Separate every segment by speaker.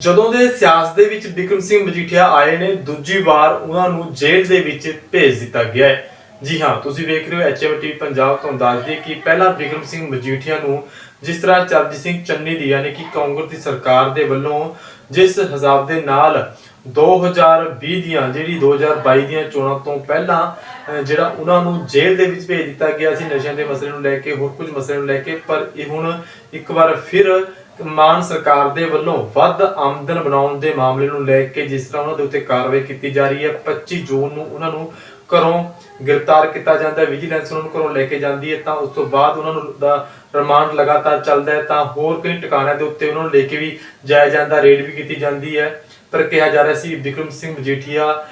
Speaker 1: ਜਦੋਂ ਦੇ ਸਿਆਸਤ ਦੇ ਵਿੱਚ ਬਿਕਰਮ ਸਿੰਘ ਮਜੀਠੀਆ ਆਏ ਨੇ, ਦੂਜੀ ਵਾਰ ਉਹਨਾਂ ਨੂੰ ਜੇਲ੍ਹ ਦੇ ਵਿੱਚ ਭੇਜ ਦਿੱਤਾ ਗਿਆ ਹੈ। ਜੀ ਹਾਂ, ਤੁਸੀਂ ਵੇਖ ਰਹੇ ਹੋ ਐਚਐਮਟੀ ਪੰਜਾਬ ਤੋਂ ਦੱਸ ਦਈਏ ਕਿ ਪਹਿਲਾਂ ਬਿਕਰਮ ਸਿੰਘ ਮਜੀਠੀਆ ਨੂੰ ਜਿਸ ਤਰ੍ਹਾਂ ਚਰਨਜੀਤ ਸਿੰਘ ਚੰਨੀ ਦੀ, ਯਾਨੀ ਕਿ ਕਾਂਗਰਸ ਦੀ ਸਰਕਾਰ ਦੇ ਵੱਲੋਂ ਜਿਸ ਹਿਸਾਬ ਦੇ ਨਾਲ 2020 ਦੀਆਂ, ਜਿਹੜੀ 2022 ਦੀਆਂ ਚੋਣਾਂ ਤੋਂ ਪਹਿਲਾਂ ਜਿਹੜਾ ਉਹਨਾਂ ਨੂੰ ਜੇਲ੍ਹ ਦੇ ਵਿੱਚ ਭੇਜ ਦਿੱਤਾ ਗਿਆ ਸੀ, ਨਸ਼ਿਆਂ ਦੇ ਮਸਲੇ ਨੂੰ ਲੈ ਕੇ, ਹੋਰ ਕੁਝ ਮਸਲੇ ਨੂੰ ਲੈ ਕੇ, ਪਰ ਇਹ ਹੁਣ ਇੱਕ ਵਾਰ ਫਿਰ ਮਾਨ ਸਰਕਾਰ ਦੇ ਵੱਲੋਂ ਵੱਧ ਆਮਦਨ ਬਣਾਉਣ ਦੇ ਮਾਮਲੇ ਨੂੰ ਲੈ ਕੇ ਜਿਸ ਤਰ੍ਹਾਂ ਉਹਨਾਂ ਦੇ ਉੱਤੇ ਕਾਰਵਾਈ ਕੀਤੀ ਜਾ ਰਹੀ ਹੈ 25 ਜੂਨ ਨੂੰ ਉਹਨਾਂ ਨੂੰ ਘਰੋਂ ਗ੍ਰਿਫਤਾਰ ਕੀਤਾ ਜਾਂਦਾ ਹੈ ਵਿਜੀਲੈਂਸ ਉਹਨਾਂ ਨੂੰ ਘਰੋਂ ਲੈ ਕੇ ਜਾਂਦੀ ਹੈ, ਤਾਂ ਉਸ ਤੋਂ ਬਾਅਦ ਉਹਨਾਂ ਨੂੰ ਦਾ ਰਿਮਾਂਡ ਲਗਾਤਾਰ ਚੱਲਦਾ ਹੈ, ਤਾਂ ਹੋਰ ਕਈ ਟਿਕਾਣਿਆਂ ਦੇ ਉੱਤੇ ਉਹਨਾਂ ਨੂੰ ਲੈ ਕੇ ਵੀ ਜਾਇਆ ਜਾਂਦਾ ਰੇਡ ਵੀ ਕੀਤੀ ਜਾਂਦੀ ਹੈ। ਪਰ ਕਿਹਾ ਜਾ ਰਿਹਾ ਸੀ, ਵਿਕਰਮ ਸਿੰਘ ਮਜੀਠੀਆ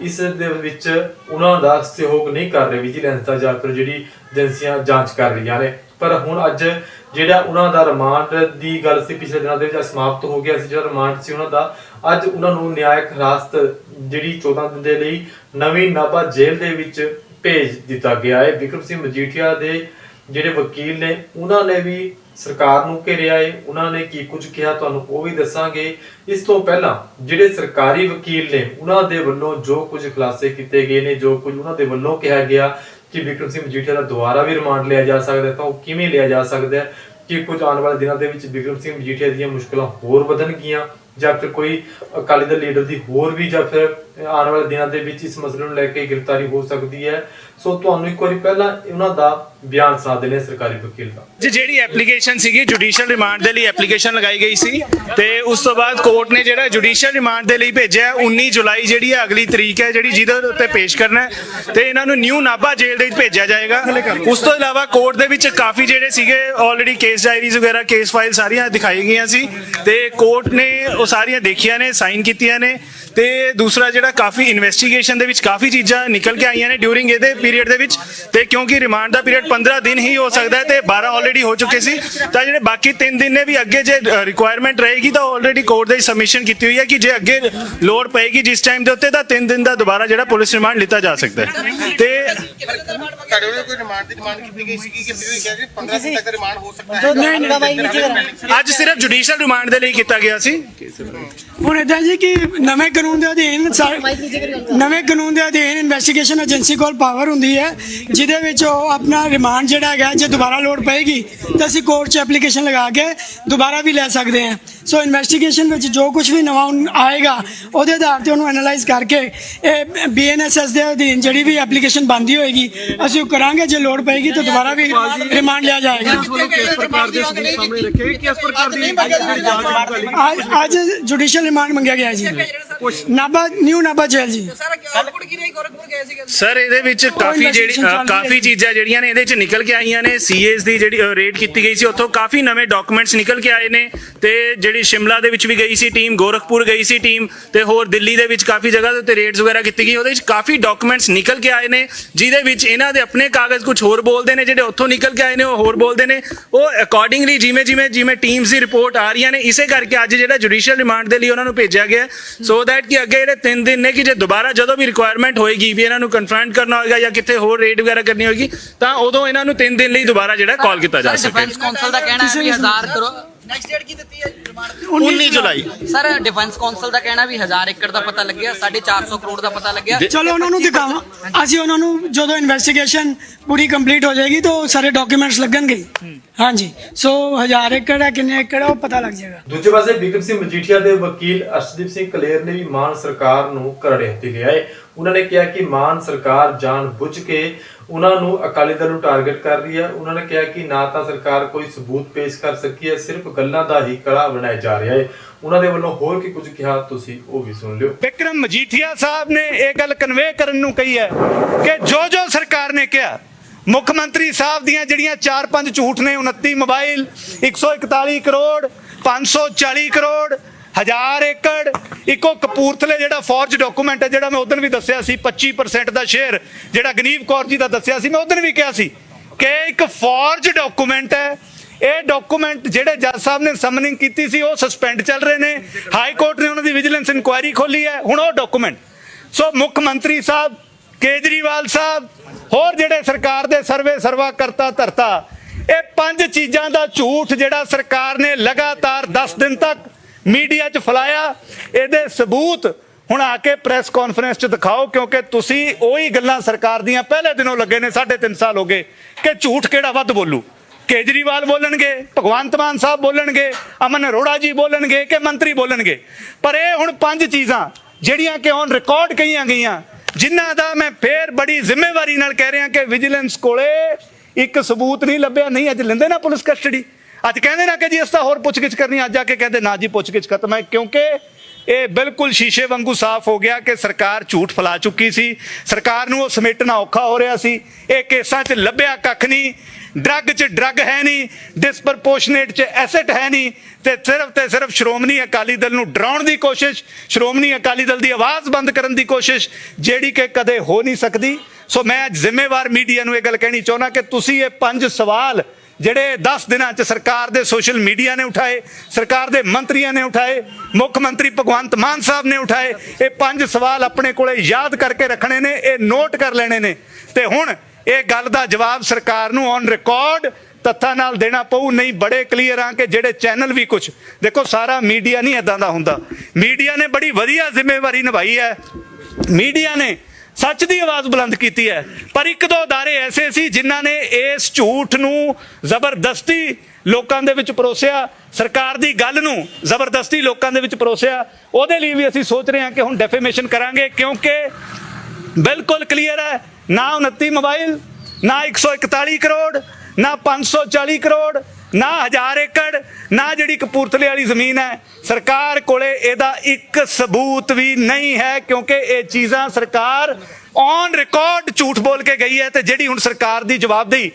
Speaker 1: ਇਸ ਦੇ ਵਿੱਚ ਉਹਨਾਂ ਦਾ ਸਹਿਯੋਗ ਨਹੀਂ ਕਰ ਰਹੇ ਵਿਜੀਲੈਂਸ ਦਾ ਜਾਂ ਫਿਰ ਜਿਹੜੀ ਏਜੰਸੀਆਂ ਜਾਂਚ ਕਰ ਰਹੀਆਂ ਨੇ। ਪਰ ਹੁਣ ਅੱਜ ਜਿਹੜਾ ਉਹਨਾਂ ਦਾ ਰਿਮਾਂਡ ਦੀ ਗੱਲ ਸੀ, ਪਿਛਲੇ ਦਿਨਾਂ ਦੇ ਵਿੱਚ ਸਮਾਪਤ ਹੋ ਗਿਆ ਸੀ, ਜਿਹੜਾ ਰਿਮਾਂਡ ਸੀ ਉਹਨਾਂ ਦਾ, ਅੱਜ ਉਹਨਾਂ ਨੂੰ ਨਿਆਇਕ ਹਿਰਾਸਤ ਜਿਹੜੀ 14 ਦਿਨ ਦੇ ਲਈ ਨਵੀਂ ਨਾਭਾ ਜੇਲ੍ਹ ਦੇ ਵਿੱਚ ਭੇਜ ਦਿੱਤਾ ਗਿਆ ਹੈ। ਵਿਕਰਮ ਸਿੰਘ ਮਜੀਠੀਆ ਦੇ ਜਿਹੜੇ ਵਕੀਲ ਨੇ, ਉਹਨਾਂ ਨੇ ਵੀ ਸਰਕਾਰ ਨੂੰ ਘੇਰਿਆ ਏ ਉਹਨਾਂ ਨੇ ਕੀ ਕੁਝ ਕਿਹਾ ਤੁਹਾਨੂੰ ਉਹ ਵੀ ਦੱਸਾਂਗੇ। ਇਸ ਤੋਂ ਪਹਿਲਾਂ ਜਿਹੜੇ ਸਰਕਾਰੀ ਵਕੀਲ ਨੇ, ਉਹਨਾਂ ਦੇ ਵੱਲੋਂ ਜੋ ਕੁਝ ਖੁਲਾਸੇ ਕੀਤੇ ਗਏ ਨੇ, ਜੋ ਕੁਝ ਉਹਨਾਂ ਦੇ ਵੱਲੋਂ ਕਿਹਾ ਗਿਆ ਕਿ ਵਿਕਰਮ ਸਿੰਘ ਮਜੀਠੀਆ ਦਾ ਦੁਬਾਰਾ ਵੀ ਰਿਮਾਂਡ ਲਿਆ ਜਾ ਸਕਦਾ ਤਾਂ ਉਹ ਕਿਵੇਂ ਲਿਆ ਜਾ ਸਕਦਾ ਹੈ ਕਿ ਕੁਝ ਆਉਣ ਵਾਲੇ ਦਿਨਾਂ ਦੇ ਵਿੱਚ ਵਿਕਰਮ ਸਿੰਘ ਮਜੀਠੀਆ ਦੀਆਂ ਮੁਸ਼ਕਲਾਂ ਹੋਰ ਵਧਣਗੀਆਂ? ਜਾਂ ਫਿਰ ਕੋਈ ਅਕਾਲੀ ਦਲ ਲੀਡਰ ਦੀ ਹੋਰ ਵੀ ਜਾਂ ਫਿਰ ਆਉਣ ਵਾਲੇ ਦਿਨਾਂ ਦੇ ਵਿੱਚ ਇਸ ਮਸਲੇ ਨੂੰ ਲੈ ਕੇ ਗ੍ਰਿਫਤਾਰੀ ਹੋ ਸਕਦੀ ਹੈ। ਸੋ ਤੁਹਾਨੂੰ ਇੱਕ ਵਾਰੀ ਪਹਿਲਾਂ ਉਹਨਾਂ ਦਾ ਬਿਆਨ ਸੁਣਾ ਦਿੰਦੇ ਸਰਕਾਰੀ ਵਕੀਲ ਦਾ।
Speaker 2: ਜੀ, ਜਿਹੜੀ ਐਪਲੀਕੇਸ਼ਨ ਸੀਗੀ ਜੁਡੀਸ਼ੀਅਲ ਰਿਮਾਂਡ ਦੇ ਲਈ ਐਪਲੀਕੇਸ਼ਨ ਲਗਾਈ ਗਈ ਸੀ ਤੇ ਉਸ ਤੋਂ ਬਾਅਦ ਕੋਰਟ ਨੇ ਜਿਹੜਾ ਜੁਡੀਸ਼ੀਅਲ ਰਿਮਾਂਡ ਦੇ ਲਈ ਭੇਜਿਆ 19 ਜੁਲਾਈ ਜਿਹੜੀ ਹੈ, ਅਗਲੀ ਤਰੀਕ ਹੈ, ਜਿਹੜੀ ਜਿਹਦੇ ਉੱਤੇ ਪੇਸ਼ ਕਰਨਾ ਹੈ ਤੇ ਇਹਨਾਂ ਨੂੰ ਨਿਊ ਨਾਭਾ ਜੇਲ੍ਹ ਦੇ ਵਿੱਚ ਭੇਜਿਆ ਜਾਏਗਾ। ਉਸ ਤੋਂ ਇਲਾਵਾ ਕੋਰਟ ਦੇ ਵਿੱਚ ਕਾਫੀ ਜਿਹੜੇ ਸੀਗੇ ਆਲਰੇਡੀ ਕੇਸ ਡਾਇਰੀਜ਼ ਵਗੈਰਾ ਕੇਸ ਫਾਈਲ ਸਾਰੀਆਂ ਦਿਖਾਈ ਗਈਆਂ ਸੀ ਤੇ ਕੋਰਟ ਨੇ ਉਹ ਸਾਰੀਆਂ ਦੇਖੀਆਂ ਨੇ ਸਾਈਨ ਕੀਤੀਆਂ ਨੇ ਤੇ ਦੂਸਰਾ ਜਿਹੜਾ ਕਾਫੀ ਇਨਵੈਸਟੀਗੇਸ਼ਨ ਦੇ ਵਿੱਚ ਕਾਫੀ ਚੀਜ਼ਾਂ ਨਿਕਲ ਕੇ ਆਈਆਂ ਨੇ ਡਿਊਰਿੰਗ ਇਹਦੇ ਪੀਰੀਅਡ ਦੇ ਵਿੱਚ ਤੇ ਕਿਉਂਕਿ ਰਿਮਾਂਡ ਦਾ ਪੀਰੀਅਡ 15 ਦਿਨ ਹੀ ਹੋ ਸਕਦਾ ਹੈ ਤੇ 12 ਆਲਰੇਡੀ ਹੋ ਚੁੱਕੇ ਸੀ। ਤਾਂ ਜਿਹੜੇ ਬਾਕੀ 3 ਦਿਨ ਨੇ ਵੀ ਅੱਗੇ ਜੇ ਰਿਕੁਆਇਰਮੈਂਟ ਰਹੇਗੀ ਤਾਂ ਆਲਰੇਡੀ ਕੋਰਟ ਦੇ ਸਬਮਿਸ਼ਨ ਕੀਤੀ ਹੋਈ ਹੈ ਕਿ ਜੇ ਅੱਗੇ ਲੋੜ ਪਏਗੀ ਜਿਸ ਟਾਈਮ ਦੇ ਉੱਤੇ ਤਾਂ 3 ਦਿਨ ਦਾ ਦੁਬਾਰਾ ਜਿਹੜਾ ਪੁਲਿਸ ਰਿਮਾਂਡ ਲਿੱਤਾ ਜਾ ਸਕਦਾ ਹੈ। ਤੇ
Speaker 3: ਤੁਹਾਡੇ ਵੱਲੋਂ ਕੋਈ ਰਿਮਾਂਡ ਦੀ ਡਿਮਾਂਡ ਕੀਤੀ ਗਈ ਸੀ? ਕਿ ਫਿਰ ਵੀ ਕਿਹਾ ਕਿ 15 ਦਿਨ ਤੱਕ ਰਿਮਾਂਡ ਹੋ ਸਕਦਾ ਹੈ?
Speaker 4: ਨਹੀਂ ਨਹੀਂ
Speaker 2: ਅੱਜ ਸਿਰਫ ਜੁਡੀਸ਼ੀਅਲ ਰਿਮਾਂਡ ਦੇ ਲਈ ਕੀਤਾ ਗਿਆ ਸੀ?
Speaker 4: ਹੁਣ ਇਦਾਂ ਜੀ ਕਿ ਨਵੇਂ ਕਾਨੂੰਨ ਦੇ ਅਧੀਨ ਨਵੇਂ ਕਾਨੂੰਨ ਦੇ ਅਧੀਨ ਇਨਵੈਸਟੀਗੇਸ਼ਨ ਏਜੰਸੀ ਕੋਲ ਪਾਵਰ ਹੁੰਦੀ ਹੈ ਜਿਹਦੇ ਵਿੱਚ ਉਹ ਆਪਣਾ ਰਿਮਾਂਡ ਜਿਹੜਾ ਹੈਗਾ ਜੇ ਦੁਬਾਰਾ ਲੋਡ ਪਏਗੀ ਤਾਂ ਅਸੀਂ ਕੋਰਟ 'ਚ ਐਪਲੀਕੇਸ਼ਨ ਲਗਾ ਕੇ ਦੁਬਾਰਾ ਵੀ ਲੈ ਸਕਦੇ ਹਾਂ। ਸੋ ਇਨਵੈਸਟੀਗੇਸ਼ਨ ਵਿੱਚ ਜੋ ਕੁਝ ਵੀ ਨਵਾਂ ਆਏਗਾ ਉਹਦੇ ਆਧਾਰ ਤੇ ਉਹਨੂੰ ਐਨਾਲਾਈਜ਼ ਕਰਕੇ ਇਹ ਬੀਐਨਐਸਐਸ ਦੇ ਅਧੀਨ ਜਿਹੜੀ ਵੀ ਐਪਲੀਕੇਸ਼ਨ ਬੰਦੀ ਹੋਏਗੀ ਅਸੀਂ ਉਹ ਕਰਾਂਗੇ ਜੇ ਲੋਡ ਪਏਗੀ ਤਾਂ ਦੁਬਾਰਾ ਵੀ ਰਿਮਾਂਡ ਲਿਆ ਜਾਏਗਾ।
Speaker 5: ਕਿਸ ਪ੍ਰਕਾਰ ਦੇ ਸਬੂਤ ਸਾਹਮਣੇ ਰੱਖੇ? ਕਿਸ ਪ੍ਰਕਾਰ ਦੀ ਜਿਹੜੀ ਜਾਂਚ ਹੋਈ
Speaker 4: ਅੱਜ ਜੁਡੀਸ਼ੀਅਲ ਰਿਮਾਂਡ ਮੰਗਿਆ ਗਿਆ ਜੀ। ਨਾਭਾ ਨਿਊ ਨਾਭਾ ਜੇਲ੍ਹ ਜੀ।
Speaker 6: ਸਾਰਾ
Speaker 2: ਇਹਦੇ ਵਿੱਚ ਕਾਫੀ ਜਿਹੜੀ। ਕਾਫੀ ਚੀਜ਼ਾਂ ਜਿਹੜੀਆਂ ਨੇ ਇਹਦੇ ਵਿੱਚ ਨਿਕਲ ਕੇ ਆਈਆਂ ਨੇ। ਸੀਏਸ ਦੀ ਜਿਹੜੀ ਰੇਡ ਕੀਤੀ ਗਈ ਸੀ ਉੱਥੋਂ ਕਾਫੀ ਨਵੇਂ ਡਾਕੂਮੈਂਟਸ ਨਿਕਲ ਕੇ ਆਏ ਨੇ। ਤੇ ਜਿਹੜੀ ਸ਼ਿਮਲਾ ਦੇ ਵਿੱਚ ਵੀ ਗਈ ਸੀ ਟੀਮ, ਗੋਰਖਪੁਰ ਗਈ ਸੀ ਟੀਮ ਤੇ ਹੋਰ ਦਿੱਲੀ ਦੇ ਵਿੱਚ ਕਾਫੀ ਜਗ੍ਹਾ ਦੇ ਉੱਤੇ ਰੇਡਸ ਵਗੈਰਾ ਕੀਤੀ ਗਈ। ਉਹਦੇ ਵਿੱਚ ਕਾਫੀ ਡਾਕੂਮੈਂਟਸ ਨਿਕਲ ਕੇ ਆਏ ਨੇ, ਜਿਹਦੇ ਵਿੱਚ ਇਹਨਾਂ ਦੇ ਆਪਣੇ ਕਾਗਜ਼ ਕੁਝ ਹੋਰ ਬੋਲਦੇ ਨੇ, ਜਿਹੜੇ ਉੱਥੋਂ ਨਿਕਲ ਕੇ ਆਏ ਨੇ, ਉਹ ਹੋਰ ਬੋਲਦੇ ਨੇ। ਉਹ ਅਕੋਰਡਿੰਗਲੀ ਜਿਵੇਂ ਜਿਵੇਂ ਜਿਵੇਂ ਟੀਮਸ ਦੀ ਰਿਪੋਰਟ ਆ ਰਹੀਆਂ ਨੇ, ਇਸੇ ਕਰਕੇ ਅੱਜ ਜਿਹੜਾ ਜੁਡੀਸ਼ੀਅਲ ਰਿਮਾਂਡ ਦੇ ਲਈ ਉਹਨਾਂ ਨੂੰ ਭੇਜਿਆ ਗਿਆ ਸੋ ਦੈਟ ਕਿ ਅੱਗੇ ਜਿਹੜੇ 3 ਦਿਨ ਨੇ ਕਿ ਜੇ ਦੁਬਾਰਾ ਜਦੋਂ ਵੀ ਰਿਕੁਆਇਰਮੈਂਟ ਹੋਏਗੀ, ਵੀ ਇਹਨਾਂ ਨੂੰ ਕਨਫਰੰਟ ਕਰਨਾ ਹੋਏਗਾ ਜਾਂ ਕਿਤੇ ਹੋਰ ਰੇਡ ਵਗੈਰਾ ਕਰਨੀ ਹੋਏਗੀ, ਤਾਂ ਉਦੋਂ ਇਹਨਾਂ ਨੂੰ 3 ਦਿਨ ਲਈ ਦੁਬਾਰਾ ਜਿਹੜਾ ਕਾਲ ਕੀਤਾ ਜਾ ਸਕੇ।
Speaker 6: ਡਿਫੈਂਸ ਕੌਂਸਲ ਦਾ ਕਹਿਣਾ ਹੈ ਵੀ 1000 ਕਰੋ। ਨੈਕਸਟ ਡੇਟ ਕੀ ਦਿੱਤੀ ਹੈ ਰਿਮਾਂਡ ਦੀ
Speaker 2: 19 ਜੁਲਾਈ।
Speaker 6: ਸਰ ਡਿਫੈਂਸ ਕੌਂਸਲ ਦਾ ਕਹਿਣਾ ਵੀ 1000 ਏਕੜ ਦਾ ਪਤਾ ਲੱਗਿਆ 450 ਕਰੋੜ ਦਾ ਪਤਾ ਲੱਗਿਆ।
Speaker 4: ਚਲੋ ਉਹਨਾਂ ਨੂੰ ਦਿਖਾਵਾਂ। ਅਸੀਂ ਉਹਨਾਂ ਨੂੰ ਜਦੋਂ ਇਨਵੈਸਟੀਗੇਸ਼ਨ ਪੂਰੀ ਕੰਪਲੀਟ ਹੋ ਜਾਏਗੀ ਤਾਂ ਸਾਰੇ ਡਾਕੂਮੈਂਟਸ ਲੱਗਣਗੇ। ਹਾਂਜੀ। ਸੋ 1000 ਏਕੜ ਹੈ ਕਿੰਨੇ ਏਕੜ ਹੈ ਉਹ ਪਤਾ ਲੱਗ ਜਾਏਗਾ।
Speaker 1: ਦੂਜੇ ਪਾਸੇ ਬਿਕਰਮ ਸਿੰਘ ਮਜੀਠੀਆ ਦੇ ਵਕੀਲ ਅਰਸ਼ਦੀਪ ਸਿੰਘ ਕਲੇਰ ਨੇ ਵੀ ਮਾਨ ਸਰਕਾਰ ਨੂੰ ਕਰੜੇ ਹੱਥੀ ਲਿਆ ਹੈ ਉਹਨਾਂ ਨੇ ਕਿਹਾ ਕਿ ਮਾਨ ਸਰਕਾਰ ਜਾਣ ਬੁੱਝ ਕੇ ਉਹਨਾਂ ਨੂੰ ਅਕਾਲੀ ਦਲ ਨੂੰ ਟਾਰਗੇਟ ਕਰ ਰਹੀ ਹੈ। ਉਹਨਾਂ ਨੇ ਕਿਹਾ ਕਿ ਨਾ ਤਾਂ ਸਰਕਾਰ ਕੋਈ ਸਬੂਤ ਪੇਸ਼ ਕਰ ਸਕੀ ਹੈ, ਸਿਰਫ ਗੱਲਾਂ ਦਾ ਹੀ ਕੜਾ ਬਣਾਇਆ ਜਾ ਰਿਹਾ ਹੈ। ਉਹਨਾਂ ਦੇ ਵੱਲੋਂ ਹੋਰ ਕੀ ਕੁਝ ਕਿਹਾ, ਤੁਸੀਂ ਉਹ ਵੀ ਸੁਣ ਲਿਓ।
Speaker 7: ਵਿਕਰਮ ਮਜੀਠੀਆ ਸਾਹਿਬ ਨੇ ਇਹ ਗੱਲ ਕਨਵੇ ਕਰਨ ਨੂੰ ਕਹੀ ਹੈ ਕਿ ਜੋ ਜੋ ਸਰਕਾਰ ਨੇ ਕਿਹਾ, ਮੁੱਖ ਮੰਤਰੀ ਸਾਹਿਬ ਦੀਆਂ ਜਿਹੜੀਆਂ 4-5 ਝੂਠ ਨੇ 29 ਮੋਬਾਈਲ 141 ਕਰੋੜ 540 ਕਰੋੜ ਹਜ਼ਾਰ ਏਕੜ, ਇੱਕੋ ਕਪੂਰਥਲੇ ਜਿਹੜਾ ਫੌਰਜ ਡਾਕੂਮੈਂਟ ਹੈ, ਜਿਹੜਾ ਮੈਂ ਉਦੋਂ ਵੀ ਦੱਸਿਆ ਸੀ 25% ਦਾ ਸ਼ੇਅਰ ਜਿਹੜਾ ਗਨੀਵ ਕੌਰ ਜੀ ਦਾ ਦੱਸਿਆ ਸੀ, ਮੈਂ ਉਦੋਂ ਵੀ ਕਿਹਾ ਸੀ ਕਿ ਇੱਕ ਫੌਰਜ ਡਾਕੂਮੈਂਟ ਹੈ। ਇਹ ਡਾਕੂਮੈਂਟ ਜਿਹੜੇ ਜੱਜ ਸਾਹਿਬ ਨੇ ਸਮਨਿੰਗ ਕੀਤੀ ਸੀ, ਉਹ ਸਸਪੈਂਡ ਚੱਲ ਰਹੇ ਨੇ। ਹਾਈ ਕੋਰਟ ਨੇ ਉਹਨਾਂ ਦੀ ਵਿਜੀਲੈਂਸ ਇਨਕੁਆਇਰੀ ਖੋਲੀ ਹੈ। ਹੁਣ ਉਹ ਡਾਕੂਮੈਂਟ ਸੋ ਮੁੱਖ ਮੰਤਰੀ ਸਾਹਿਬ, ਕੇਜਰੀਵਾਲ ਸਾਹਿਬ, ਹੋਰ ਜਿਹੜੇ ਸਰਕਾਰ ਦੇ ਸਰਵੇ ਸਰਵਾ ਕਰਤਾ ਧਰਤਾ, ਇਹ ਪੰਜ ਚੀਜ਼ਾਂ ਦਾ ਝੂਠ ਜਿਹੜਾ ਸਰਕਾਰ ਨੇ ਲਗਾਤਾਰ 10 ਦਿਨ ਤੱਕ ਮੀਡੀਆ 'ਚ ਫਲਾਇਆ, ਇਹਦੇ ਸਬੂਤ ਹੁਣ ਆ ਕੇ ਪ੍ਰੈਸ ਕਾਨਫਰੰਸ 'ਚ ਦਿਖਾਓ, ਕਿਉਂਕਿ ਤੁਸੀਂ ਉਹੀ ਗੱਲਾਂ ਸਰਕਾਰ ਦੀਆਂ ਪਹਿਲੇ ਦਿਨੋਂ ਲੱਗੇ ਨੇ 3.5 ਸਾਲ ਹੋ ਗਏ, ਕਿ ਝੂਠ ਕਿਹੜਾ ਵੱਧ ਬੋਲੂ? ਕੇਜਰੀਵਾਲ ਬੋਲਣਗੇ, ਭਗਵੰਤ ਮਾਨ ਸਾਹਿਬ ਬੋਲਣਗੇ, ਅਮਨ ਅਰੋੜਾ ਜੀ ਬੋਲਣਗੇ, ਕਿ ਮੰਤਰੀ ਬੋਲਣਗੇ? ਪਰ ਇਹ ਹੁਣ ਪੰਜ ਚੀਜ਼ਾਂ, ਜਿਹੜੀਆਂ ਕਿ ਔਨ ਰਿਕਾਰਡ ਕਹੀਆਂ ਗਈਆਂ, ਜਿਨ੍ਹਾਂ ਦਾ ਮੈਂ ਫੇਰ ਬੜੀ ਜ਼ਿੰਮੇਵਾਰੀ ਨਾਲ ਕਹਿ ਰਿਹਾ ਕਿ ਵਿਜੀਲੈਂਸ ਕੋਲੇ ਇੱਕ ਸਬੂਤ ਨਹੀਂ ਲੱਭਿਆ, ਨਹੀਂ, ਅੱਜ ਲੈਂਦੇ ਨਾ ਪੁਲਿਸ ਕਸਟਡੀ ਅੱਜ ਕਹਿੰਦੇ ਨਾ ਕਿ ਜੀ ਇਸ ਤਾਂ ਹੋਰ ਪੁੱਛਗਿੱਛ ਕਰਨੀ, ਅੱਜ ਆ ਕੇ ਕਹਿੰਦੇ, ਨਾ ਜੀ ਪੁੱਛਗਿੱਛ ਖਤਮ ਹੈ, ਕਿਉਂਕਿ ਇਹ ਬਿਲਕੁਲ ਸ਼ੀਸ਼ੇ ਵਾਂਗੂ ਸਾਫ਼ ਹੋ ਗਿਆ ਕਿ ਸਰਕਾਰ ਝੂਠ ਫੈਲਾ ਚੁੱਕੀ ਸੀ। ਸਰਕਾਰ ਨੂੰ ਉਹ ਸਮੇਟਣਾ ਔਖਾ ਹੋ ਰਿਹਾ ਸੀ। ਇਹ ਕੇਸਾਂ 'ਚ ਲੱਭਿਆ ਕੱਖ ਨਹੀਂ, ਡਰੱਗ 'ਚ ਡਰੱਗ ਹੈ ਨਹੀਂ ਡਿਸਪਰਪੋਰਸ਼ਨੇਟ 'ਚ ਐਸੈਟ ਹੈ ਨਹੀਂ ਤੇ ਸਿਰਫ ਤੇ ਸਿਰਫ ਸ਼੍ਰੋਮਣੀ ਅਕਾਲੀ ਦਲ ਨੂੰ ਡਰਾਉਣ ਦੀ ਕੋਸ਼ਿਸ਼, ਸ਼੍ਰੋਮਣੀ ਅਕਾਲੀ ਦਲ ਦੀ ਆਵਾਜ਼ ਬੰਦ ਕਰਨ ਦੀ ਕੋਸ਼ਿਸ਼, ਜਿਹੜੀ ਕਿ ਕਦੇ ਹੋ ਨਹੀਂ ਸਕਦੀ। ਸੋ ਮੈਂ ਅੱਜ ਜ਼ਿੰਮੇਵਾਰ ਮੀਡੀਆ ਨੂੰ ਇਹ ਗੱਲ ਕਹਿਣੀ ਚਾਹੁੰਦਾ ਕਿ ਤੁਸੀਂ ਇਹ ਪੰਜ ਸਵਾਲ ਜਿਹੜੇ 10 ਦਿਨਾਂ 'ਚ ਸਰਕਾਰ ਦੇ ਸੋਸ਼ਲ ਮੀਡੀਆ ਨੇ ਉਠਾਏ, ਸਰਕਾਰ ਦੇ ਮੰਤਰੀਆਂ ਨੇ ਉਠਾਏ, ਮੁੱਖ ਮੰਤਰੀ ਭਗਵੰਤ ਮਾਨ ਸਾਹਿਬ ਨੇ ਉਠਾਏ, ਇਹ ਪੰਜ ਸਵਾਲ ਆਪਣੇ ਕੋਲੇ ਯਾਦ ਕਰਕੇ ਰੱਖਣੇ ਨੇ, ਇਹ ਨੋਟ ਕਰ ਲੈਣੇ ਨੇ। ਤੇ ਹੁਣ ਇਹ ਗੱਲ ਦਾ ਜਵਾਬ ਸਰਕਾਰ ਨੂੰ ਔਨ ਰਿਕਾਰਡ ਤੱਥਾਂ ਨਾਲ ਦੇਣਾ ਪਊ, ਨਹੀਂ ਬੜੇ ਕਲੀਅਰ ਆ ਕਿ ਜਿਹੜੇ ਚੈਨਲ ਵੀ ਕੁਝ ਦੇਖੋ, ਸਾਰਾ ਮੀਡੀਆ ਨਹੀਂ ਇਦਾਂ ਦਾ ਹੁੰਦਾ। ਮੀਡੀਆ ਨੇ ਬੜੀ ਵਧੀਆ ਜ਼ਿੰਮੇਵਾਰੀ ਨਿਭਾਈ ਹੈ। ਮੀਡੀਆ ਨੇ ਸੱਚ ਦੀ ਆਵਾਜ਼ ਬੁਲੰਦ ਕੀਤੀ ਹੈ ਪਰ ਇੱਕ ਦੋ ادارے ਐਸੇ ਸੀ ਜਿਨ੍ਹਾਂ ਨੇ ਇਸ ਝੂਠ ਨੂੰ ਜ਼ਬਰਦਸਤੀ ਲੋਕਾਂ ਦੇ ਵਿੱਚ ਪਰੋਸਿਆ ਸਰਕਾਰ ਦੀ ਗੱਲ ਨੂੰ ਜ਼ਬਰਦਸਤੀ ਲੋਕਾਂ ਦੇ ਵਿੱਚ ਪਰੋਸਿਆ ਉਹਦੇ ਲਈ ਵੀ ਅਸੀਂ ਸੋਚ ਰਹੇ ਹਾਂ ਕਿ ਹੁਣ ਡੈਫੇਮੇਸ਼ਨ ਕਰਾਂਗੇ ਕਿਉਂਕਿ ਬਿਲਕੁਲ ਕਲੀਅਰ ਹੈ ਨਾ 29 ਮੋਬਾਈਲ ਨਾ 141 ਕਰੋੜ ਨਾ 540 ਕਰੋੜ ਨਾ ਹਜ਼ਾਰ ਏਕੜ, ਨਾ ਜਿਹੜੀ ਕਪੂਰਥਲੇ ਵਾਲੀ ਜ਼ਮੀਨ ਹੈ, ਸਰਕਾਰ ਕੋਲੇ ਇਹਦਾ ਇੱਕ ਸਬੂਤ ਵੀ ਨਹੀਂ ਹੈ, ਕਿਉਂਕਿ ਇਹ ਚੀਜ਼ਾਂ ਸਰਕਾਰ ਔਨ ਰਿਕਾਰਡ ਝੂਠ ਬੋਲ ਕੇ ਗਈ ਹੈ ਤੇ ਜਿਹੜੀ ਹੁਣ ਸਰਕਾਰ ਦੀ ਜਵਾਬਦੇਹੀ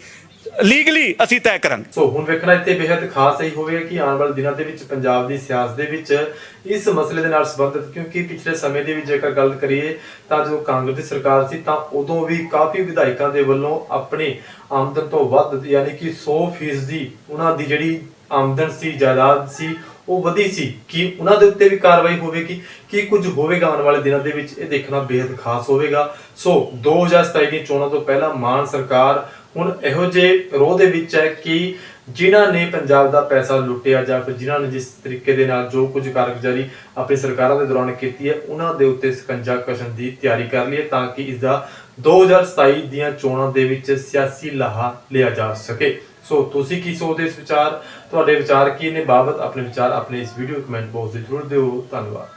Speaker 7: ਲੀਗਲੀ ਅਸੀਂ ਤੈਅ ਕਰਾਂਗੇ।
Speaker 1: ਸੋ ਹੁਣ ਵੇਖਣਾ ਇੱਥੇ ਬੇहद ਖਾਸ ਇਹੀ ਹੋਵੇਗਾ ਕਿ ਆਉਣ ਵਾਲੇ ਦਿਨਾਂ ਦੇ ਵਿੱਚ ਪੰਜਾਬ ਦੀ ਸਿਆਸਤ ਦੇ ਵਿੱਚ ਇਸ ਮਸਲੇ ਦੇ ਨਾਲ ਸੰਬੰਧਿਤ, ਕਿਉਂਕਿ ਪਿਛਲੇ ਸਮੇਂ ਦੀ ਵੀ ਜੇਕਰ ਗੱਲ ਕਰੀਏ ਤਾਂ ਜਦੋਂ ਕਾਂਗਰਸ ਦੀ ਸਰਕਾਰ ਸੀ ਤਾਂ ਉਦੋਂ ਵੀ ਕਾਫੀ ਵਿਧਾਇਕਾਂ ਦੇ ਵੱਲੋਂ ਆਪਣੀ ਆਮਦਨ ਤੋਂ ਵੱਧ, ਯਾਨੀ ਕਿ 100% ਉਹਨਾਂ ਦੀ ਜਿਹੜੀ ਆਮਦਨ ਸੀ, ਜਾਇਦਾਦ ਸੀ ਉਹ ਵਧੀ ਸੀ ਕਿ ਉਹਨਾਂ ਦੇ ਉੱਤੇ ਵੀ ਕਾਰਵਾਈ ਹੋਵੇਗੀ, ਕੀ ਕੁਝ ਹੋਵੇਗਾ ਆਉਣ ਵਾਲੇ ਦਿਨਾਂ ਦੇ ਵਿੱਚ ਇਹ ਦੇਖਣਾ ਬੇहद ਖਾਸ ਹੋਵੇਗਾ। ਸੋ 2027 ਦੀਆਂ ਚੋਣਾਂ ਤੋਂ ਪਹਿਲਾਂ ਮਾਨ ਸਰਕਾਰ ਹੁਣ ਇਹੋ ਜਿਹੇ ਰੋਹ ਦੇ ਵਿੱਚ ਹੈ ਕਿ ਜਿਨ੍ਹਾਂ ਨੇ ਪੰਜਾਬ ਦਾ ਪੈਸਾ ਲੁੱਟਿਆ ਜਾਂ ਫਿਰ ਜਿਨ੍ਹਾਂ ਨੇ ਜਿਸ ਤਰੀਕੇ ਦੇ ਨਾਲ ਜੋ ਕੁਝ ਕਾਰਗੁਜ਼ਾਰੀ ਆਪਣੀ ਸਰਕਾਰਾਂ ਦੇ ਦੌਰਾਨ ਕੀਤੀ ਹੈ, ਉਹਨਾਂ ਦੇ ਉੱਤੇ ਸਕੰਜਾ ਕਸ਼ਣ ਦੀ ਤਿਆਰੀ ਕਰ ਲਈ ਤਾਂ ਕਿ ਇਸ ਦਾ 2027 ਦੀਆਂ ਚੋਣਾਂ ਦੇ ਵਿੱਚ ਸਿਆਸੀ ਲਾਹਾ ਲਿਆ ਜਾ ਸਕੇ। ਸੋ ਤੁਸੀਂ ਕੀ ਸੋਚਦੇ ਇਸ ਵਿਚਾਰ? ਤੁਹਾਡੇ ਵਿਚਾਰ ਕੀ ਨੇ ਬਾਬਤ? ਆਪਣੇ ਵਿਚਾਰ ਆਪਣੇ ਇਸ ਵੀਡੀਓ ਕਮੈਂਟ ਬਾਕਸ ਵਿੱਚ ਜ਼ਰੂਰ ਦਿਓ। ਧੰਨਵਾਦ।